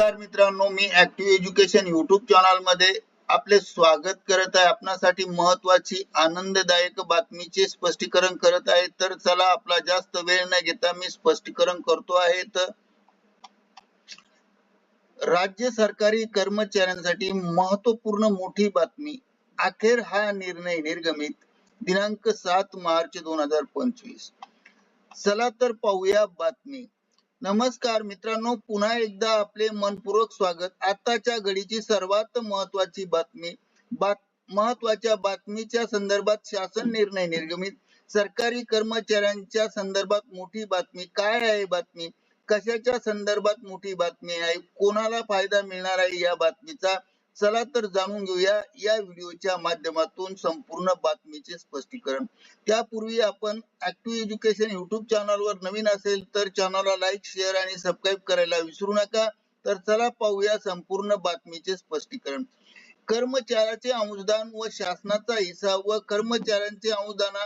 नमस्कार मित्रांनो मी ऍक्टिव्ह एज्युकेशन युट्यूब चॅनलमध्ये आपले स्वागत करत आहे. आपणासाठी महत्वाची आनंददायक बातमीचे स्पष्टीकरण करत आहे. तर चला आपला जास्त वेळ न घेता मी स्पष्टीकरण करतो आहे. तर राज्य सरकारी कर्मचाऱ्यांसाठी महत्त्वपूर्ण मोठी बातमी. अखेर हा निर्णय निर्गमित दिनांक सात मार्च दोन हजार पंचवीस. चला तर पाहूया बातमी. नमस्कार मित्रांनो पुन्हा एकदा आपले मनपूर्वक स्वागत. आताच्या घडीची सर्वात महत्वाची बातमी बात महत्त्वाच्या बातमीच्या संदर्भात शासन निर्णय निर्गमित. सरकारी कर्मचाऱ्यांच्या संदर्भात मोठी बातमी. काय आहे बातमी? कशाच्या संदर्भात मोठी बातमी आहे? कोणाला फायदा मिळणार आहे या बातमीचा? चला तर जाणून घेऊया या व्हिडिओच्या माध्यमातून संपूर्ण बातमीचे स्पष्टीकरण. त्यापूर्वी आपण ऍक्टिव्ह एज्युकेशन युट्यूब चॅनलवर नवीन असेल तर चॅनलला लाईक शेअर आणि सबस्क्राईब करायला विसरू नका. तर चला पाहूया संपूर्ण बातमीचे स्पष्टीकरण. कर्मचाऱ्याचे अनुदान व शासनाचा हिस्सा व कर्मचाऱ्यांचे अनुदान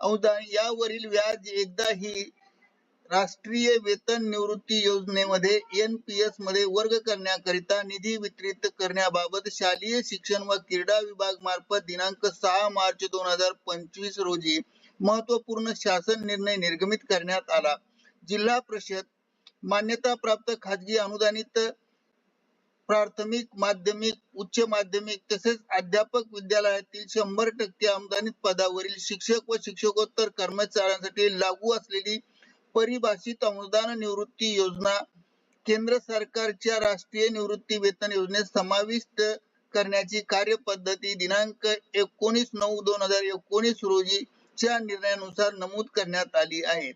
अनुदान यावरील व्याज एकदा ही राष्ट्रीय वेतन निवृत्ती योजनेमध्ये एन पी एसमध्ये वर्ग करण्याकरिता निधी वितरित करण्याबाबत शालेय शिक्षण व क्रीडा विभाग मार्फत दिनांक सहा मार्च दोन हजार पंचवीस रोजी महत्त्वपूर्ण शासन निर्णय निर्गमित करण्यात आला. जिल्हा परिषद मान्यता प्राप्त खाजगी अनुदानित प्राथमिक माध्यमिक उच्च माध्यमिक तसेच अध्यापक विद्यालयातील शंभर टक्के अनुदानित पदावरील शिक्षक व शिक्षकोत्तर कर्मचाऱ्यांसाठी लागू असलेली अपरिभाषित अनुदान निवृत्ती योजना केंद्र सरकारच्या राष्ट्रीय निवृत्ती वेतन योजनेत समाविष्ट करण्याची कार्यपद्धती दिनांक एकोणीस नऊ दोन हजार एकोणीस रोजी च्या निर्णयानुसार नमूद करण्यात आली आहे.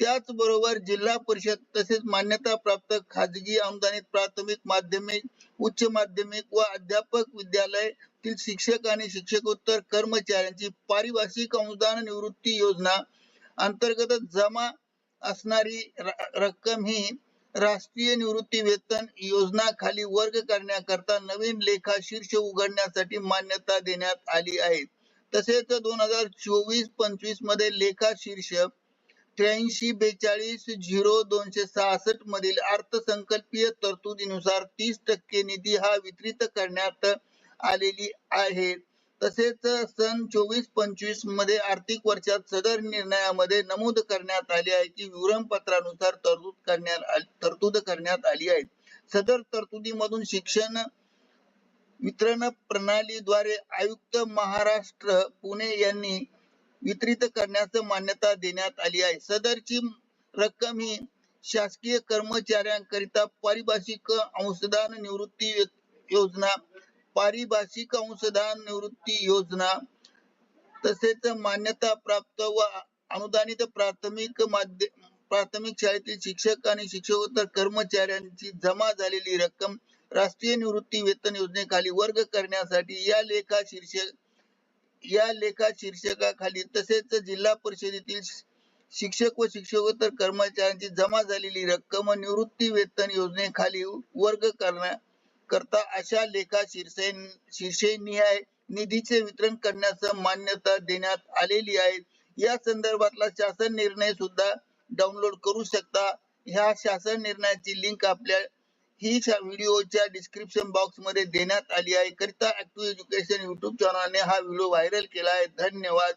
त्याचबरोबर जिल्हा परिषद तसेच मान्यता प्राप्त खाजगी अनुदानित प्राथमिक माध्यमिक उच्च माध्यमिक व अध्यापक विद्यालयातील शिक्षक आणि शिक्षकोत्तर कर्मचाऱ्यांची पारिभाषिक अनुदान निवृत्ती योजना अंतर्गत जमा असणारी रक्कम ही राष्ट्रीय निवृत्ती वेतन योजना खाली वर्ग करण्याकरता नवीन लेखा शीर्ष उघडण्यासाठी मान्यता देण्यात आली आहे. तसेच दोन हजार चोवीस पंचवीसमध्ये लेखा शीर्ष त्र्याऐंशी बेचाळीस झिरो दोनशे सहासष्ट मधील अर्थसंकल्पीय तरतुदीनुसार तीस टक्के निधी हा वितरित करण्यात आलेली आहे. तसेच सन चोवीस पंचवीसमध्ये आर्थिक वर्षात सदर निर्णयामध्ये नमूद करण्यात आले आहे की विवरण पत्रानुसार तरतूद करण्यात तरतूद करण्यात आली आहे. सदर तरतुदीमधून शिक्षण वितरण प्रणालीद्वारे आयुक्त महाराष्ट्र पुणे यांनी वितरित करण्यास मान्यता देण्यात आली आहे. सदरची रक्कम ही शासकीय कर्मचाऱ्यांकरिता पारिभाषिक अंशदान निवृत्ती योजना पारिभाषिक अंशदान निवृत्ती योजना तसेच मान्यता प्राप्त व अनुदानित प्राथमिक माध्य प्राथमिक शाळेतील शिक्षक आणि शिक्षकोत्तर कर्मचाऱ्यांची जमा झालेली रक्कम राष्ट्रीय निवृत्ती वेतन योजनेखाली वर्ग करण्यासाठी या लेखा शीर्षक या लेखा शीर्षकाखाली तसेच जिल्हा परिषदेतील शिक्षक व शिक्षकोत्तर कर्मचाऱ्यांची जमा झालेली रक्कम निवृत्ती वेतन योजनेखाली वर्ग करण्या करता अशा लेखा शीर्षे शीर्षेनिहाय निधीचे वितरण करण्यास मान्यता देण्यात आलेली आहे. या संदर्भातला शासन निर्णय सुद्धा डाउनलोड करू शकता. ह्या शासन निर्णयाची लिंक आपल्या ही व्हिडिओच्या डिस्क्रिप्शन बॉक्समध्ये देण्यात आली आहे. करिता ऍक्टिव्ह एज्युकेशन युट्यूब चॅनलने हा व्हिडिओ व्हायरल केला आहे. धन्यवाद.